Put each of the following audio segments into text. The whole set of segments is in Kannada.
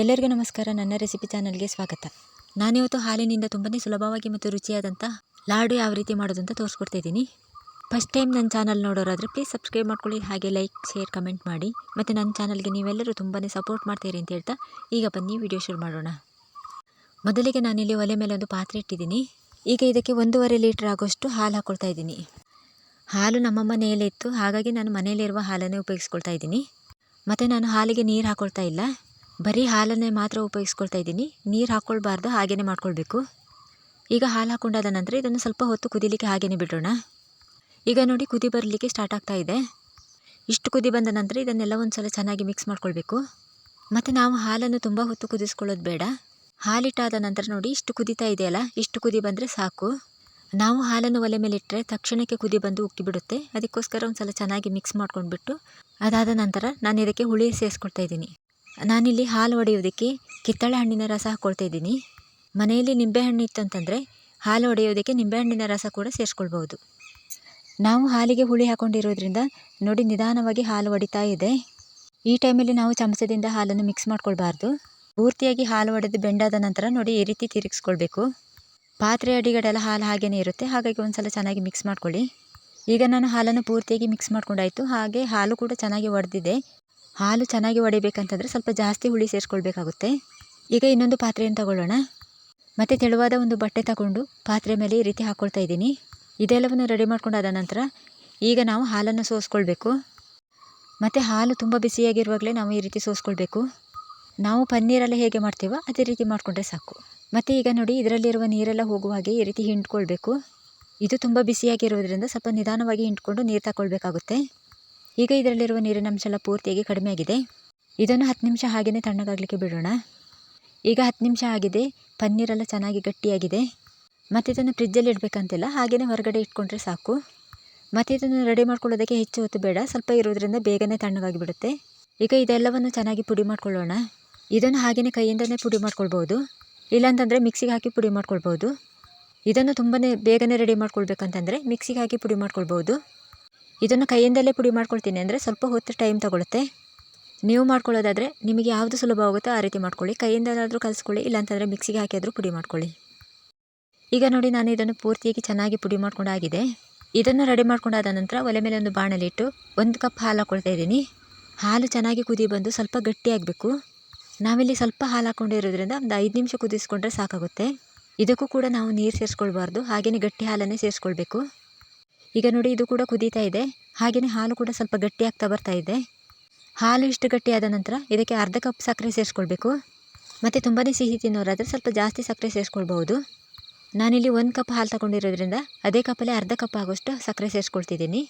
ಎಲ್ಲರಿಗೂ ನಮಸ್ಕಾರ. ನನ್ನ ರೆಸಿಪಿ ಚಾನಲ್ಗೆ ಸ್ವಾಗತ. ನಾನಿವತ್ತು ಹಾಲಿನಿಂದ ತುಂಬಾ ಸುಲಭವಾಗಿ ಮತ್ತು ರುಚಿಯಾದಂಥ ಲಾಡು ಯಾವ ರೀತಿ ಮಾಡೋದು ಅಂತ ತೋರಿಸ್ಕೊಡ್ತಾ ಫಸ್ಟ್ ಟೈಮ್ ನನ್ನ ಚಾನಲ್ ನೋಡೋರಾದರೆ ಪ್ಲೀಸ್ ಸಬ್ಸ್ಕ್ರೈಬ್ ಮಾಡ್ಕೊಳ್ಳಿ. ಹಾಗೆ ಲೈಕ್ ಶೇರ್ ಕಮೆಂಟ್ ಮಾಡಿ. ಮತ್ತು ನನ್ನ ಚಾನಲ್ಗೆ ನೀವೆಲ್ಲರೂ ತುಂಬಾ ಸಪೋರ್ಟ್ ಮಾಡ್ತೀರಿ ಅಂತ ಹೇಳ್ತಾ ಈಗ ಬನ್ನಿ ವಿಡಿಯೋ ಶುರು ಮಾಡೋಣ. ಮೊದಲಿಗೆ ನಾನಿಲ್ಲಿ ಒಲೆ ಮೇಲೆ ಒಂದು ಪಾತ್ರೆ ಇಟ್ಟಿದ್ದೀನಿ. ಈಗ ಇದಕ್ಕೆ ಒಂದೂವರೆ ಲೀಟ್ರ್ ಆಗೋಷ್ಟು ಹಾಲು ಹಾಕ್ಕೊಳ್ತಾ ಇದ್ದೀನಿ. ಹಾಲು ನಮ್ಮ ಮನೆಯಲ್ಲೇ ಇತ್ತು. ಹಾಗಾಗಿ ನಾನು ಮನೆಯಲ್ಲಿರುವ ಹಾಲನ್ನೇ ಉಪಯೋಗಿಸ್ಕೊಳ್ತಾ ಇದ್ದೀನಿ. ಮತ್ತು ನಾನು ಹಾಲಿಗೆ ನೀರು ಹಾಕ್ಕೊಳ್ತಾ ಇಲ್ಲ. ಬರೀ ಹಾಲನ್ನೇ ಮಾತ್ರ ಉಪಯೋಗಿಸ್ಕೊಳ್ತಾ ಇದ್ದೀನಿ. ನೀರು ಹಾಕ್ಕೊಳ್ಬಾರ್ದು ಹಾಗೇ ಮಾಡ್ಕೊಳ್ಬೇಕು. ಈಗ ಹಾಲು ಹಾಕ್ಕೊಂಡಾದ ನಂತರ ಇದನ್ನು ಸ್ವಲ್ಪ ಹೊತ್ತು ಕುದಿಲಿಕ್ಕೆ ಹಾಗೆಯೇ ಬಿಡೋಣ. ಈಗ ನೋಡಿ ಕುದಿ ಬರಲಿಕ್ಕೆ ಸ್ಟಾರ್ಟ್ ಆಗ್ತಾ ಇದೆ. ಇಷ್ಟು ಕುದಿ ಬಂದ ನಂತರ ಇದನ್ನೆಲ್ಲ ಒಂದು ಸಲ ಚೆನ್ನಾಗಿ ಮಿಕ್ಸ್ ಮಾಡ್ಕೊಳ್ಬೇಕು. ಮತ್ತು ನಾವು ಹಾಲನ್ನು ತುಂಬ ಹೊತ್ತು ಕುದಿಸ್ಕೊಳ್ಳೋದು ಬೇಡ. ಹಾಲಿಟ್ಟಾದ ನಂತರ ನೋಡಿ ಇಷ್ಟು ಕುದಿತಾ ಇದೆಯಲ್ಲ, ಇಷ್ಟು ಕುದಿ ಬಂದರೆ ಸಾಕು. ನಾವು ಹಾಲನ್ನು ಒಲೆ ಮೇಲೆ ಇಟ್ಟರೆ ತಕ್ಷಣಕ್ಕೆ ಕುದಿ ಬಂದು ಉಕ್ಕಿ ಬಿಡುತ್ತೆ. ಅದಕ್ಕೋಸ್ಕರ ಒಂದು ಸಲ ಚೆನ್ನಾಗಿ ಮಿಕ್ಸ್ ಮಾಡ್ಕೊಂಡ್ಬಿಟ್ಟು ಅದಾದ ನಂತರ ನಾನು ಇದಕ್ಕೆ ಹುಳಿ ಸೇರಿಸ್ಕೊಳ್ತಾ ಇದ್ದೀನಿ. ನಾನಿಲ್ಲಿ ಹಾಲು ಒಡೆಯೋದಕ್ಕೆ ಕಿತ್ತಳೆ ಹಣ್ಣಿನ ರಸ ಹಾಕ್ಕೊಳ್ತಾ ಇದ್ದೀನಿ. ಮನೆಯಲ್ಲಿ ನಿಂಬೆಹಣ್ಣು ಇತ್ತಂತಂದರೆ ಹಾಲು ಒಡೆಯೋದಕ್ಕೆ ನಿಂಬೆಹಣ್ಣಿನ ರಸ ಕೂಡ ಸೇರಿಸ್ಕೊಳ್ಬೋದು ನಾವು ಹಾಲಿಗೆ ಹುಳಿ ಹಾಕ್ಕೊಂಡಿರೋದ್ರಿಂದ ನೋಡಿ ನಿಧಾನವಾಗಿ ಹಾಲು ಒಡಿತಾ ಇದೆ. ಈ ಟೈಮಲ್ಲಿ ನಾವು ಚಮಚದಿಂದ ಹಾಲನ್ನು ಮಿಕ್ಸ್ ಮಾಡ್ಕೊಳ್ಬಾರ್ದು. ಪೂರ್ತಿಯಾಗಿ ಹಾಲು ಒಡೆದು ಬೆಂಡಾದ ನಂತರ ನೋಡಿ ಈ ರೀತಿ ತಿರುಗಿಸ್ಕೊಳ್ಬೇಕು. ಪಾತ್ರೆ ಅಡಿಗಡೆಲ್ಲ ಹಾಲು ಹಾಗೇನೇ ಇರುತ್ತೆ. ಹಾಗಾಗಿ ಒಂದು ಸಲ ಚೆನ್ನಾಗಿ ಮಿಕ್ಸ್ ಮಾಡ್ಕೊಳ್ಳಿ. ಈಗ ನಾನು ಹಾಲನ್ನು ಪೂರ್ತಿಯಾಗಿ ಮಿಕ್ಸ್ ಮಾಡ್ಕೊಂಡಾಯಿತು. ಹಾಗೆ ಹಾಲು ಕೂಡ ಚೆನ್ನಾಗಿ ಒಡೆದಿದೆ. ಹಾಲು ಚೆನ್ನಾಗಿ ಒಡಿಬೇಕಂತಂದರೆ ಸ್ವಲ್ಪ ಜಾಸ್ತಿ ಹುಳಿ ಸೇರಿಸ್ಕೊಳ್ಬೇಕಾಗುತ್ತೆ. ಈಗ ಇನ್ನೊಂದು ಪಾತ್ರೆಯನ್ನು ತಗೊಳ್ಳೋಣ. ಮತ್ತು ತೆಳುವಾದ ಒಂದು ಬಟ್ಟೆ ತಗೊಂಡು ಪಾತ್ರೆ ಮೇಲೆ ಈ ರೀತಿ ಹಾಕ್ಕೊಳ್ತಾ ಇದ್ದೀನಿ. ಇದೆಲ್ಲವನ್ನು ರೆಡಿ ಮಾಡ್ಕೊಂಡಾದ ನಂತರ ಈಗ ನಾವು ಹಾಲನ್ನು ಸೋಸ್ಕೊಳ್ಬೇಕು. ಮತ್ತು ಹಾಲು ತುಂಬ ಬಿಸಿಯಾಗಿರುವಾಗಲೇ ನಾವು ಈ ರೀತಿ ಸೋಸ್ಕೊಳ್ಬೇಕು. ನಾವು ಪನ್ನೀರೆಲ್ಲ ಹೇಗೆ ಮಾಡ್ತೀವೋ ಅದೇ ರೀತಿ ಮಾಡಿಕೊಂಡ್ರೆ ಸಾಕು. ಮತ್ತು ಈಗ ನೋಡಿ ಇದರಲ್ಲಿರುವ ನೀರೆಲ್ಲ ಹೋಗುವ ಹಾಗೆ ಈ ರೀತಿ ಹಿಂಡ್ಕೊಳ್ಬೇಕು. ಇದು ತುಂಬ ಬಿಸಿಯಾಗಿರೋದ್ರಿಂದ ಸ್ವಲ್ಪ ನಿಧಾನವಾಗಿ ಹಿಂಡ್ಕೊಂಡು ನೀರು ತಗೊಳ್ಬೇಕಾಗುತ್ತೆ. ಈಗ ಇದರಲ್ಲಿರುವ ನೀರಿನ ಅಂಶ ಎಲ್ಲ ಪೂರ್ತಿಯಾಗಿ ಕಡಿಮೆ ಆಗಿದೆ ಇದನ್ನು ಹತ್ತು ನಿಮಿಷ ಹಾಗೆಯೇ ತಣ್ಣಗಾಗಲಿಕ್ಕೆ ಬಿಡೋಣ. ಈಗ ಹತ್ತು ನಿಮಿಷ ಆಗಿದೆ. ಪನ್ನೀರೆಲ್ಲ ಚೆನ್ನಾಗಿ ಗಟ್ಟಿಯಾಗಿದೆ. ಮತ್ತು ಇದನ್ನು ಫ್ರಿಜ್ಜಲ್ಲಿ ಇಡಬೇಕಂತಿಲ್ಲ. ಹಾಗೆಯೇ ಹೊರಗಡೆ ಇಟ್ಕೊಂಡ್ರೆ ಸಾಕು. ಮತ್ತು ಇದನ್ನು ರೆಡಿ ಮಾಡ್ಕೊಳ್ಳೋದಕ್ಕೆ ಹೆಚ್ಚು ಹೊತ್ತು ಬೇಡ. ಸ್ವಲ್ಪ ಇರೋದ್ರಿಂದ ಬೇಗನೆ ತಣ್ಣಗಾಗಿ ಬಿಡುತ್ತೆ. ಈಗ ಇದೆಲ್ಲವನ್ನು ಚೆನ್ನಾಗಿ ಪುಡಿ ಮಾಡ್ಕೊಳ್ಳೋಣ. ಇದನ್ನು ಹಾಗೆಯೇ ಕೈಯಿಂದನೇ ಪುಡಿ ಮಾಡ್ಕೊಳ್ಬೋದು ಇಲ್ಲಾಂತಂದರೆ ಮಿಕ್ಸಿಗೆ ಹಾಕಿ ಪುಡಿ ಮಾಡ್ಕೊಳ್ಬೋದು ಇದನ್ನು ತುಂಬಾ ಬೇಗನೆ ರೆಡಿ ಮಾಡ್ಕೊಳ್ಬೇಕಂತಂದರೆ ಮಿಕ್ಸಿಗೆ ಹಾಕಿ ಪುಡಿ ಮಾಡ್ಕೊಳ್ಬೋದು ಇದನ್ನು ಕೈಯಿಂದಲೇ ಪುಡಿ ಮಾಡ್ಕೊಳ್ತೀನಿ ಅಂದರೆ ಸ್ವಲ್ಪ ಹೊತ್ತು ಟೈಮ್ ತಗೊಳುತ್ತೆ. ನೀವು ಮಾಡ್ಕೊಳ್ಳೋದಾದರೆ ನಿಮಗೆ ಯಾವುದು ಸುಲಭವಾಗುತ್ತೋ ಆ ರೀತಿ ಮಾಡ್ಕೊಳ್ಳಿ. ಕೈಯಿಂದಲಾದರೂ ಕಲಿಸ್ಕೊಳ್ಳಿ, ಇಲ್ಲಾಂತಂದರೆ ಮಿಕ್ಸಿಗೆ ಹಾಕಿಯಾದರೂ ಪುಡಿ ಮಾಡ್ಕೊಳ್ಳಿ. ಈಗ ನೋಡಿ ನಾನು ಇದನ್ನು ಪೂರ್ತಿಯಾಗಿ ಚೆನ್ನಾಗಿ ಪುಡಿ ಮಾಡ್ಕೊಂಡಾಗಿದೆ. ಇದನ್ನು ರೆಡಿ ಮಾಡ್ಕೊಂಡಾದ ನಂತರ ಒಲೆ ಮೇಲೆ ಒಂದು ಬಾಣಲಿಟ್ಟು ಒಂದು ಕಪ್ ಹಾಲು ಹಾಕ್ಕೊಳ್ತಾ ಇದ್ದೀನಿ. ಹಾಲು ಚೆನ್ನಾಗಿ ಕುದಿ ಬಂದು ಸ್ವಲ್ಪ ಗಟ್ಟಿಯಾಗಬೇಕು. ನಾವಿಲ್ಲಿ ಸ್ವಲ್ಪ ಹಾಲು ಹಾಕ್ಕೊಂಡಿರೋದ್ರಿಂದ ಒಂದು ಐದು ನಿಮಿಷ ಕುದಿಸ್ಕೊಂಡ್ರೆ ಸಾಕಾಗುತ್ತೆ. ಇದಕ್ಕೂ ಕೂಡ ನಾವು ನೀರು ಸೇರಿಸ್ಕೊಳ್ಬಾರ್ದು. ಹಾಗೆಯೇ ಗಟ್ಟಿ ಹಾಲನ್ನೇ ಸೇರಿಸ್ಕೊಳ್ಬೇಕು. ಈಗ ನೋಡಿ ಇದು ಕೂಡ ಕುದೀತಾ ಇದೆ. ಹಾಗೆಯೇ ಹಾಲು ಕೂಡ ಸ್ವಲ್ಪ ಗಟ್ಟಿ ಆಗ್ತಾ ಬರ್ತಾ ಇದೆ. ಹಾಲು ಇಷ್ಟು ಗಟ್ಟಿಯಾದ ನಂತರ ಇದಕ್ಕೆ ಅರ್ಧ ಕಪ್ ಸಕ್ಕರೆ ಸೇರಿಸ್ಕೊಳ್ಬೇಕು. ಮತ್ತು ತುಂಬಾ ಸಿಹಿ ತಿನ್ನೋರಾದರೆ ಸ್ವಲ್ಪ ಜಾಸ್ತಿ ಸಕ್ಕರೆ ಸೇರಿಸ್ಕೊಳ್ಬಹುದು. ನಾನಿಲ್ಲಿ ಒಂದು ಕಪ್ ಹಾಲು ತಗೊಂಡಿರೋದ್ರಿಂದ ಅದೇ ಕಪ್ಪಲ್ಲಿ ಅರ್ಧ ಕಪ್ ಆಗೋಷ್ಟು ಸಕ್ಕರೆ ಸೇರಿಸ್ಕೊಳ್ತಿದ್ದೀನಿ.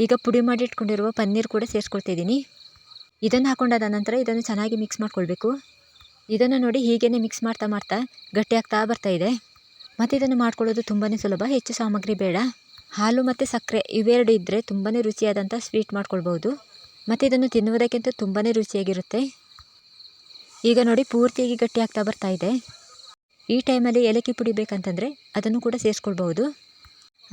ಈಗ ಪುಡಿ ಮಾಡಿ ಇಟ್ಕೊಂಡಿರುವ ಪನ್ನೀರ್ ಕೂಡ ಸೇರಿಸ್ಕೊಳ್ತಿದ್ದೀನಿ. ಇದನ್ನು ಹಾಕೊಂಡಾದ ನಂತರ ಇದನ್ನು ಚೆನ್ನಾಗಿ ಮಿಕ್ಸ್ ಮಾಡ್ಕೊಳ್ಬೇಕು. ಇದನ್ನು ನೋಡಿ ಹೀಗೇ ಮಿಕ್ಸ್ ಮಾಡ್ತಾ ಮಾಡ್ತಾ ಗಟ್ಟಿಯಾಗ್ತಾ ಬರ್ತಾ ಇದೆ. ಮತ್ತು ಇದನ್ನು ಮಾಡ್ಕೊಳ್ಳೋದು ತುಂಬಾ ಸುಲಭ, ಹೆಚ್ಚು ಸಾಮಗ್ರಿ ಬೇಡ. ಹಾಲು ಮತ್ತು ಸಕ್ಕರೆ ಇವೆರಡು ಇದ್ದರೆ ತುಂಬಾ ರುಚಿಯಾದಂಥ ಸ್ವೀಟ್ ಮಾಡ್ಕೊಳ್ಬೋದು. ಮತ್ತು ಇದನ್ನು ತಿನ್ನುವುದಕ್ಕಿಂತ ತುಂಬಾ ರುಚಿಯಾಗಿರುತ್ತೆ. ಈಗ ನೋಡಿ ಪೂರ್ತಿಯಾಗಿ ಗಟ್ಟಿ ಆಗ್ತಾ ಬರ್ತಾ ಇದೆ. ಈ ಟೈಮಲ್ಲಿ ಏಲಕ್ಕಿ ಪುಡಿ ಬೇಕಂತಂದರೆ ಅದನ್ನು ಕೂಡ ಸೇರಿಸ್ಕೊಳ್ಬಹುದು.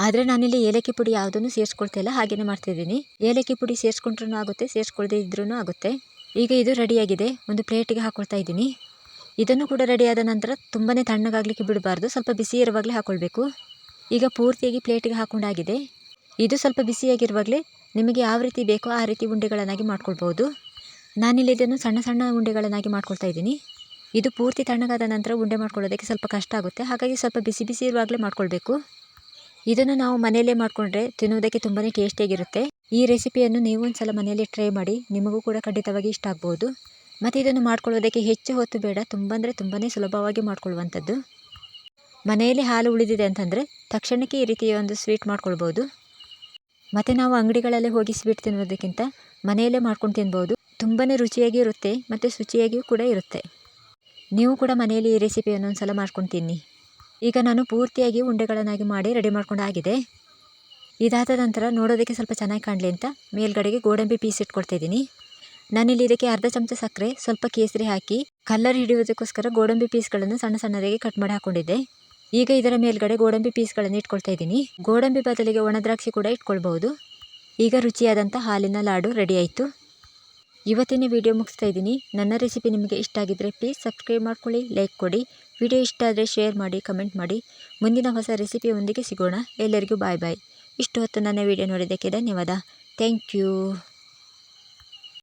ಆದರೆ ನಾನಿಲ್ಲಿ ಏಲಕ್ಕಿ ಪುಡಿ ಯಾವುದನ್ನು ಸೇರಿಸ್ಕೊಳ್ತಾ ಇಲ್ಲ ಹಾಗೆಯೇ ಮಾಡ್ತಿದ್ದೀನಿ ಏಲಕ್ಕಿ ಪುಡಿ ಸೇರಿಸ್ಕೊಂಡ್ರೂ ಆಗುತ್ತೆ, ಸೇರಿಸ್ಕೊಳ್ದೇ ಇದ್ರೂ ಆಗುತ್ತೆ. ಈಗ ಇದು ರೆಡಿಯಾಗಿದೆ, ಒಂದು ಪ್ಲೇಟಿಗೆ ಹಾಕ್ಕೊಳ್ತಾ ಇದ್ದೀನಿ. ಇದನ್ನು ಕೂಡ ರೆಡಿಯಾದ ನಂತರ ತುಂಬಾ ತಣ್ಣಗಾಗಲಿಕ್ಕೆ ಬಿಡಬಾರ್ದು, ಸ್ವಲ್ಪ ಬಿಸಿ ಇರುವಾಗಲೇ ಹಾಕ್ಕೊಳ್ಬೇಕು ಈಗ ಪೂರ್ತಿಯಾಗಿ ಪ್ಲೇಟಿಗೆ ಹಾಕೊಂಡಾಗಿದೆ. ಇದು ಸ್ವಲ್ಪ ಬಿಸಿಯಾಗಿರುವಾಗಲೇ ನಿಮಗೆ ಯಾವ ರೀತಿ ಬೇಕೋ ಆ ರೀತಿ ಉಂಡೆಗಳನ್ನಾಗಿ ಮಾಡ್ಕೊಳ್ಬೋದು ನಾನಿಲ್ಲಿ ಇದನ್ನು ಸಣ್ಣ ಸಣ್ಣ ಉಂಡೆಗಳನ್ನಾಗಿ ಮಾಡ್ಕೊಳ್ತಾ ಇದ್ದೀನಿ. ಇದು ಪೂರ್ತಿ ತಣ್ಣಗಾದ ನಂತರ ಉಂಡೆ ಮಾಡ್ಕೊಳ್ಳೋದಕ್ಕೆ ಸ್ವಲ್ಪ ಕಷ್ಟ ಆಗುತ್ತೆ. ಹಾಗಾಗಿ ಸ್ವಲ್ಪ ಬಿಸಿ ಬಿಸಿ ಇರುವಾಗಲೇ ಮಾಡ್ಕೊಳ್ಬೇಕು. ಇದನ್ನು ನಾವು ಮನೆಯಲ್ಲೇ ಮಾಡಿಕೊಂಡ್ರೆ ತಿನ್ನುವುದಕ್ಕೆ ತುಂಬಾ ಟೇಸ್ಟಿಯಾಗಿರುತ್ತೆ. ಈ ರೆಸಿಪಿಯನ್ನು ನೀವು ಒಂದು ಸಲ ಮನೆಯಲ್ಲಿ ಟ್ರೈ ಮಾಡಿ ನಿಮಗೂ ಕೂಡ ಖಂಡಿತವಾಗಿ ಇಷ್ಟ ಆಗ್ಬೋದು. ಮತ್ತು ಇದನ್ನು ಮಾಡ್ಕೊಳ್ಳೋದಕ್ಕೆ ಹೆಚ್ಚು ಹೊತ್ತು ಬೇಡ. ತುಂಬ ಅಂದರೆ ತುಂಬಾ ಸುಲಭವಾಗಿ ಮಾಡ್ಕೊಳ್ಳುವಂಥದ್ದು. ಮನೆಯಲ್ಲಿ ಹಾಲು ಉಳಿದಿದೆ ಅಂತಂದರೆ ತಕ್ಷಣಕ್ಕೆ ಈ ರೀತಿಯ ಒಂದು ಸ್ವೀಟ್ ಮಾಡ್ಕೊಳ್ಬೋದು. ಮತ್ತು ನಾವು ಅಂಗಡಿಗಳಲ್ಲೇ ಹೋಗಿ ಸ್ವೀಟ್ ತಿನ್ನೋದಕ್ಕಿಂತ ಮನೆಯಲ್ಲೇ ಮಾಡ್ಕೊಂಡು ತಿನ್ಬೋದು. ತುಂಬಾ ರುಚಿಯಾಗಿ ಇರುತ್ತೆ ಮತ್ತು ಶುಚಿಯಾಗಿಯೂ ಕೂಡ ಇರುತ್ತೆ. ನೀವು ಕೂಡ ಮನೆಯಲ್ಲಿ ಈ ರೆಸಿಪಿಯನ್ನು ಒಂದು ಸಲ ಮಾಡ್ಕೊಂಡು ತಿನ್ನಿ. ಈಗ ನಾನು ಪೂರ್ತಿಯಾಗಿ ಉಂಡೆಗಳನ್ನಾಗಿ ಮಾಡಿ ರೆಡಿ ಮಾಡ್ಕೊಂಡಾಗಿದೆ ಇದಾದ ನಂತರ ನೋಡೋದಕ್ಕೆ ಸ್ವಲ್ಪ ಚೆನ್ನಾಗಿ ಕಾಣಲಿ ಅಂತ ಮೇಲ್ಗಡೆಗೆ ಗೋಡಂಬಿ ಪೀಸ್ ಇಟ್ಕೊಡ್ತಿದ್ದೀನಿ ನಾನಿಲ್ಲಿ ಇದಕ್ಕೆ ಅರ್ಧ ಚಮಚ ಸಕ್ಕರೆ, ಸ್ವಲ್ಪ ಕೇಸರಿ ಹಾಕಿ, ಕಲ್ಲರ್ ಹಿಡಿಯೋದಕ್ಕೋಸ್ಕರ ಗೋಡಂಬಿ ಪೀಸ್ಗಳನ್ನು ಸಣ್ಣ ಸಣ್ಣದಾಗಿ ಕಟ್ ಮಾಡಿ ಹಾಕ್ಕೊಂಡಿದ್ದೆ ಈಗ ಇದರ ಮೇಲ್ಗಡೆ ಗೋಡಂಬಿ ಪೀಸ್ಗಳನ್ನು ಇಟ್ಕೊಳ್ತಾ ಇದ್ದೀನಿ. ಗೋಡಂಬಿ ಬದಲಿಗೆ ಒಣ ದ್ರಾಕ್ಷಿ ಕೂಡ ಇಟ್ಕೊಳ್ಬಹುದು. ಈಗ ರುಚಿಯಾದಂಥ ಹಾಲಿನ ಲಾಡು ರೆಡಿ ಆಯಿತು. ಇವತ್ತಿನ ವಿಡಿಯೋ ಮುಗಿಸ್ತಾ ಇದ್ದೀನಿ. ನನ್ನ ರೆಸಿಪಿ ನಿಮಗೆ ಇಷ್ಟ ಆಗಿದ್ದರೆ ಪ್ಲೀಸ್ ಸಬ್ಸ್ಕ್ರೈಬ್ ಮಾಡ್ಕೊಳ್ಳಿ ಲೈಕ್ ಕೊಡಿ. ವಿಡಿಯೋ ಇಷ್ಟ ಆದರೆ ಶೇರ್ ಮಾಡಿ ಕಮೆಂಟ್ ಮಾಡಿ. ಮುಂದಿನ ಹೊಸ ರೆಸಿಪಿಯೊಂದಿಗೆ ಸಿಗೋಣ. ಎಲ್ಲರಿಗೂ ಬಾಯ್ ಬಾಯ್ ಇಷ್ಟು ಹೊತ್ತು ನನ್ನ ವಿಡಿಯೋ ನೋಡಿದ್ದಕ್ಕೆ ಧನ್ಯವಾದ. Thank you